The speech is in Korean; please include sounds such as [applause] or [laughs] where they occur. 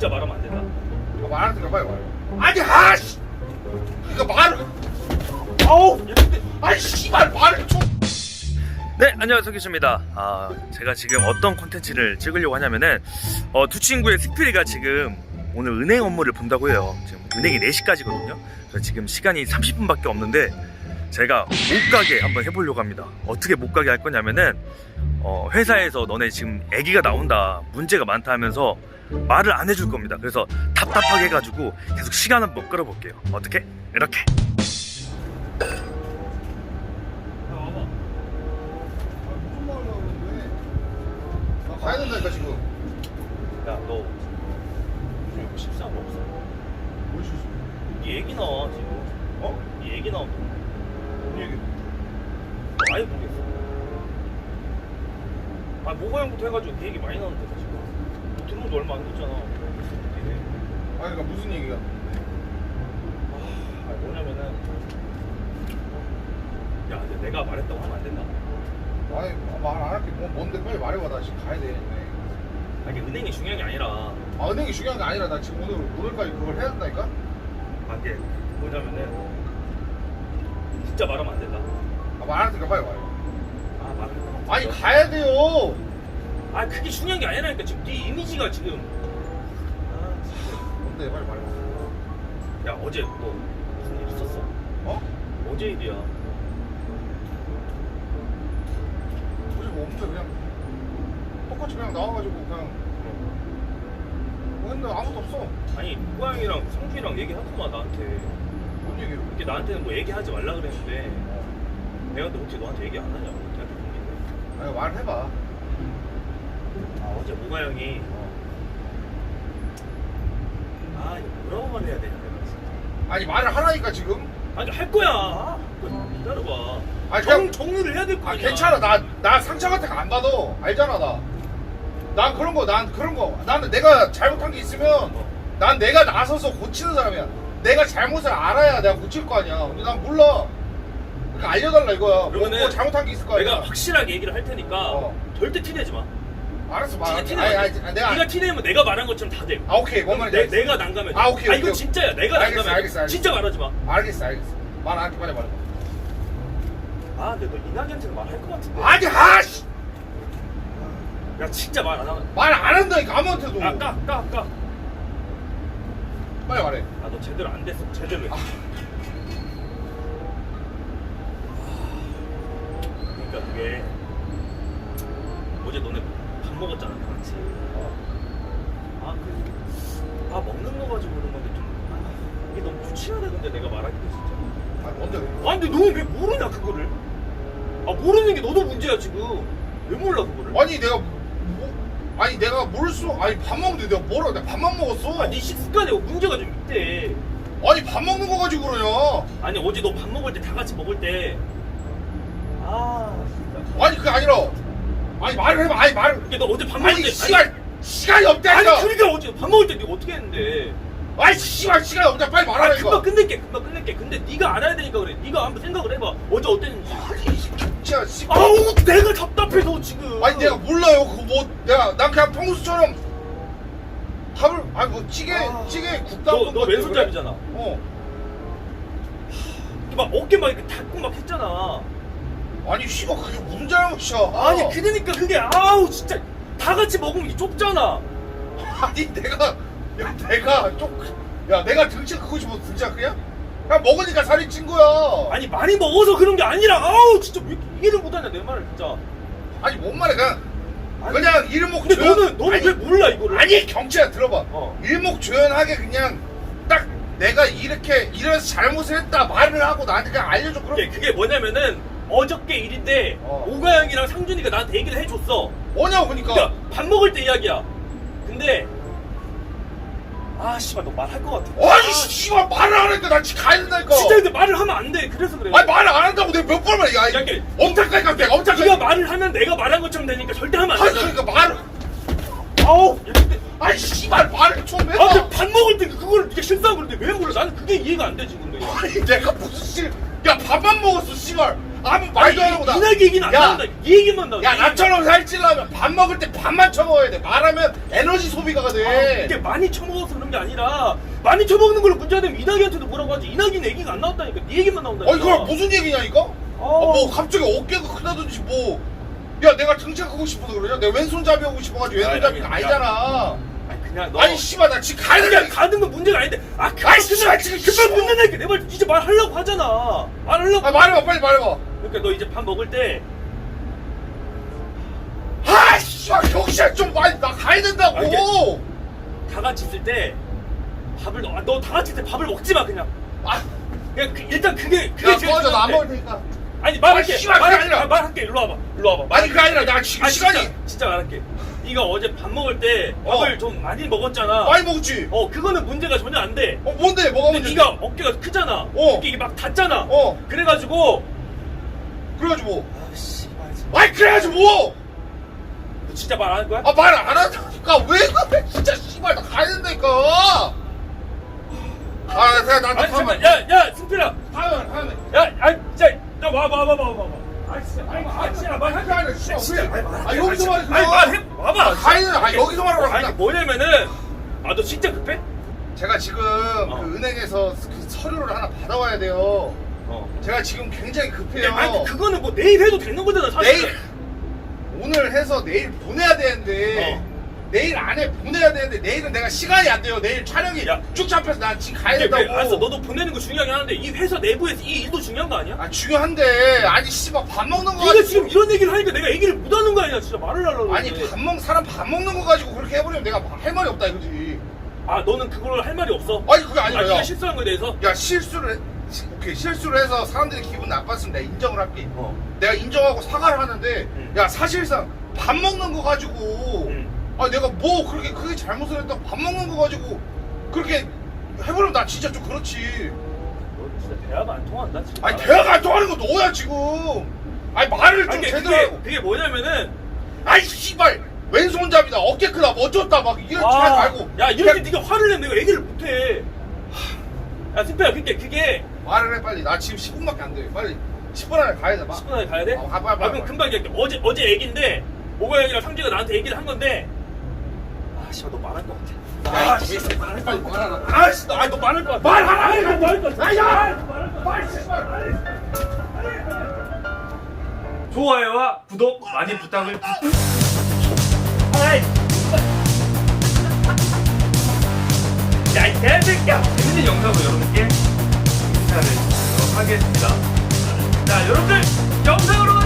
진짜 말하면 안 된다. 아, 말하니까 빨리 말해. 아니 아씨. 그러니까 말을. 아우! 야, 근데 아이 씨발 말을 좀. 네, 안녕하세요, 기수입니다. 아, 제가 지금 어떤 콘텐츠를 찍으려고 하냐면은, 어, 두 친구의 스피리가 지금 오늘 은행 업무를 본다고 해요. 지금 은행이 4시까지거든요. 그래서 지금 시간이 30분밖에 없는데, 제가 못 가게 한번 해보려고 합니다. 어떻게 못 가게 할 거냐면은, 어, 회사에서 너네 지금 애기가 나온다, 문제가 많다 하면서 말을 안 해줄 겁니다. 그래서 답답하게 해가지고 계속 시간 한번 끌어볼게요. 어떻게? 이렇게. 무슨 말을 하는데? 나 가야 된다니까 지금. 야, 너, 뭐 실수한 거 없어? 뭘 실수? 네 얘기 나와, 지금. 어? 네 얘기 나온다. 뭔 얘기? 아예 모르겠어. 아 모가 형부터 해가지고 그 얘기 많이 나오는데 지금. 지 얼마 안 됐잖아. 아니 그러니까 무슨 얘기야? 아 뭐냐면은. 야 근데 내가 말했다고 하면 안 된다. 아니 말안 할게. 뭐 뭔데 빨리 말해봐. 나 지금 가야 돼. 아 이게 은행이 중요한 게 아니라. 아 은행이 중요한 게 아니라 나 지금 오늘 오늘까지 그걸 해야 된다니까. 아 이게 뭐냐면은. 진짜 말하면 안 된다. 아 말하니까 빨리 말해. 아 말했다. 아니 가야 돼요. 아 그게 중요한 게 아니라니까 지금 네 이미지가 지금. 아 진짜. 뭔데 빨리 말해봐. 야 어제 너 무슨 일 있었어? 어? 어제 일이야. 어제 뭐 없는데 그냥 똑같이 그냥 나와가지고 그냥 뭐 했는데 아무도 없어. 아니 모양이랑 성준이랑 얘기하더만 나한테 뭔 얘기를? 이렇게 나한테는 뭐 얘기하지 말라 그랬는데 내가 근데 어떻게 너한테 얘기 안 하냐고 대학교 동기인데 아니 말해봐. 아 어제 모가 형이 아 이거 뭐라고 말해야 되냐 내가 진짜 아니 말을 하라니까 지금. 아니 할 거야 아, 기다려봐 아니, 정, 그냥- 정리를 해야 될 거 아 아니야 괜찮아 나 나 상처 같은 거 안 받아 알잖아 나. 난 그런 거 난 그런 거 나는 내가 잘못한 게 있으면 난 내가 나서서 고치는 사람이야. 내가 잘못을 알아야 내가 고칠 거 아니야. 근데 난 몰라. 그러니까 알려달라 이거야. 뭐, 그러면은 뭐 잘못한 게 있을 거 아니야. 내가 확실하게 얘기를 할 테니까 어. 절대 티내지 마 알았어 진짜 말. 티내면 돼. 아니 내가 네가 티내면 내가 말한 것처럼 다 돼 아 오케이 뭔 말인지 내, 알겠어. 내가 난감해 아, 오케이, 아 오케이, 오케이. 진짜야 내가 알겠어, 난감해 알겠어, 알겠어. 진짜 말하지 마 알겠어 알겠어. 말안 할게 빨리 말해. 아, 근데 너 이낙연한테는 말할 것 같은데. 아니 하씨 야, 진짜 말 안 하나? 말 안 한다니까 아무한테도. 아, 까, 까, 까. 빨리 말해. 아, 너 제대로 안 됐어. 제대로 해. 아. 그러니까 그게 어제 너네 밥 먹었잖아, 다 같이. 아, 그, 아, 먹는 거 가지고 그런 건데 좀. 아, 이게 너무 유치하다, 근데 내가 말하기도 진짜. 아 뭔데? 아, 근데 너 왜 모르냐, 그거를? 아, 모르는 게 너도 문제야, 지금. 왜 몰라, 그거를? 아니 내가 뭐 아니 내가 모를 수 아니 밥 먹는데 내가 뭐라 내가 밥만 먹었어. 아, 네 식습관에 문제가 좀 있대. 아니 밥 먹는 거 가지고 그러냐? 아니 어제 너 밥 먹을 때 다 같이 먹을 때 아, 진짜. 아니 그게 아니라 아니 말을 해봐. 아니 말을. 이게 너 어제 밥 먹을 아니 때 시간 시간이 아니, 없다니까 아니 그러니까 어제 밥 먹을 때 네가 어떻게 했는데? 아니 씨발 시간이 없다. 빨리 아 말하라 금방 이거 끝낼게 금방 끝낼게. 근데 네가 알아야 되니까 그래. 네가 한번 생각을 해봐. 어제 어땠는지. 아니 진짜 씨발 아우 내가 답답해서 지금. 아니 내가 몰라요. 그거 뭐 내가 난 그냥 평소처럼 밥을 아니 뭐 찌개 아. 찌개 국다 너, 너 왼손잡이잖아. 어. 막 어깨 막 이렇게 닫고 막 했잖아 아니 씨발 그게 무슨 잘못이야? 아니 그러니까 그게 아우 진짜. 다 같이 먹으면 좁잖아. [laughs] 아니 내가 야 내가 좀 야 내가 등치 크고 싶어 등치 그냥 그냥 먹으니까 살이 찐 거야. 아니 많이 먹어서 그런 게 아니라 아우 진짜 왜 이해를 못하냐 내 말을 진짜. 아니 뭔 말이야 그냥. 아니, 그냥 일목 근데 너는 너는 아니, 왜 몰라 이거를? 아니 경치야 들어봐. 어. 일목조연하게 그냥 딱 내가 이렇게 이런 잘못을 했다 말을 하고 나한테 그냥 알려줘 그럼. 그게, 그게 뭐냐면은 어저께 일인데 어. 오가영이랑 상준이가 나한테 얘기를 해줬어. 뭐냐고 그러니까 그러니까 밥 먹을 때 이야기야. 근데 아 씨발 너 말할 것 같아. 아니 씨발 말을 안 하니까 나 지금 가야 된다니까 진짜 근데 말을 하면 안 돼. 그래서 그래. 아니 말을 안 한다고 내가 몇 번을 야 야, 이게- 엄탁하니까 내가 엄탁하니까 네가 말을 하면 내가 말한 것처럼 되니까 절대 하면 안 아니 돼. 그러니까 말을 아우. 야, 근데 아니 씨발 말을 좀 아, 해봐 근데 밥 먹을 때 그거를 네가 실수한 건데 왜 몰라? 나는 그게 이해가 안 되지 근데. 아니 내가 무슨 씨, 야 밥만 먹었어 씨발. 아무 말도 안 하고 나 이날 얘기는 안 야. 나온다. 이 얘기만 나와. 야 나처럼 살찌려면 밥 먹을 때 밥만 처먹어야 돼 말하면 에너지 소비가 아, 돼 이게 많이 처먹어서 그런 게 아니라 많이 처먹는 걸로 문제가 되면 이낙이한테도 뭐라고 하지 이낙이는 얘기가 안 나왔다니까 네 얘기만 나온다니까 어이 그걸 무슨 얘기냐 이거? 아, 뭐 갑자기 어깨가 크다든지 뭐. 야 내가 등짝하고 싶어서 그러냐? 내가 왼손잡이 하고 싶어가지고 야, 왼손잡이가 야, 아니 잖아. 아니 그냥 너 아니 씨발 나 지금 그냥 돼. 가는 건 문제가 아닌데 아 아이, 그만 씨발, 그만 지금 그만 씨발. 묻는다니까 내말 이제 말하려고 하잖아 말하려고 아 말해봐 빨리 말해봐. 그러니까 너 이제 밥 먹을 때아 씨발 경찰 좀 빨리 나 가야 된다고. 아, 이게- 다 같이 있을 때 밥을 너 다 같이 있을 때 밥을 먹지 마 그냥 아, 그냥 그- 일단 그게 그게 야 제일 꺼져 나 안 중요한데. 먹을 테니까. 아니 말할게 아, 씨발, 그게 말할게 아니라. 아, 말할게 일로 와봐 일로 와봐 아니 그게 아니라 나 지금 아, 시간이 진짜, 진짜 말할게 네가 어제 밥 먹을 때 어. 밥을 좀 많이 먹었잖아 많이 먹었지. 어 그거는 문제가 전혀 안 돼 어 뭔데 뭐가 근데 문제? 네가 어깨가 크잖아 어. 이게 막 닿잖아 어 그래가지고 그래가지고 뭐. 아씨 아니 그래가지고 뭐. 너 진짜 말 안 할 거야? 아 말안 하니까 왜 그래? 진짜 씨발 나 가야 된다니까. 아 그냥 나한테 아니 잠깐 야야 승필아 하면 하면. 야 아니 진짜 야와와와와와 아 진짜 아니 아 진짜 말할 아니라 씨발 진짜 왜? 아니. 아 여기서 아니, 말해. 아니 말해 와봐 아. 아 여기서 말하라. 아니 그냥. 뭐냐면은 아 너 진짜 급해? 제가 지금 어. 그 은행에서 그 서류를 하나 받아와야 돼요. 어 제가 지금 굉장히 급해요. 야, 아니 그거는 뭐 내일 해도 되는 거잖아 사실 내일 오늘 해서 내일 보내야 되는데 어. 내일 안에 보내야 되는데 내일은 내가 시간이 안 돼요. 내일 촬영이 야. 쭉 잡혀서 난 지금 가야 된다고. 알았어 너도 보내는 거 중요하긴 하는데 이 회사 내부에서 이 일도 중요한 거 아니야? 아 중요한데 아니 씨발 밥 먹는 거 네가 가지고 지금 이런 얘기를 하니까 내가 얘기를 못 하는 거 아니야 진짜 말을 하려고 아니 그러는데. 밥 먹 사람 밥 먹는 거 가지고 그렇게 해버리면 내가 할 말이 없다 이거지. 아 너는 그걸 할 말이 없어? 아니 그게 아니라 아, 네가 야, 실수한 거에 대해서? 야 실수를 해, 시- 오케이 실수를 해서 사람들이 기분 나빴으면 내가 인정을 할게. 어. 내가 인정하고 사과를 하는데 응. 야 사실상 밥 먹는 거 가지고 응. 아 내가 뭐 그렇게 크게 잘못을 했다고 밥 먹는 거 가지고 그렇게 해버리면 나 진짜 좀 그렇지. 너 진짜 대화가 안 통한다 지금. 아니 대화가 안 통하는 거 너야 지금. 아니 말을 좀 아니, 그게, 제대로 하고. 그게 뭐냐면은 아이 씨발 왼손잡이다. 어깨 크다 뭐 어쩌다 막 이런 말 말고. 야 이렇게 그냥 네가 화를 내면 내가 얘기를 못해 야 승패야 그게 그게. 말을 해 빨리. 나 지금 10분밖에 안 돼. 빨리 10분 안에 가야 돼 막. 10분 안에 가야 돼? 어, 가, 빨리, 아 빨리, 그럼 빨리. 금방 얘기할게. 어제 어제 얘기인데 모가 형이랑 상재가 나한테 얘기를 한 건데. 아 씨발 너 말할 것 같아. 야, 아이 씨발 말할 것 빨리 같아. 말하라. 아씨 너, 아니, 너 말할 것 같아. 말하라! 아니, 너 말할 것 같아. 아야! 말할 것 같아. 좋아요와 구독 많이 부탁을 아이! 야이 개새끼야 재밌는 영상으로 여러분께 인사를 하겠습니다. 자 여러분들 영상으로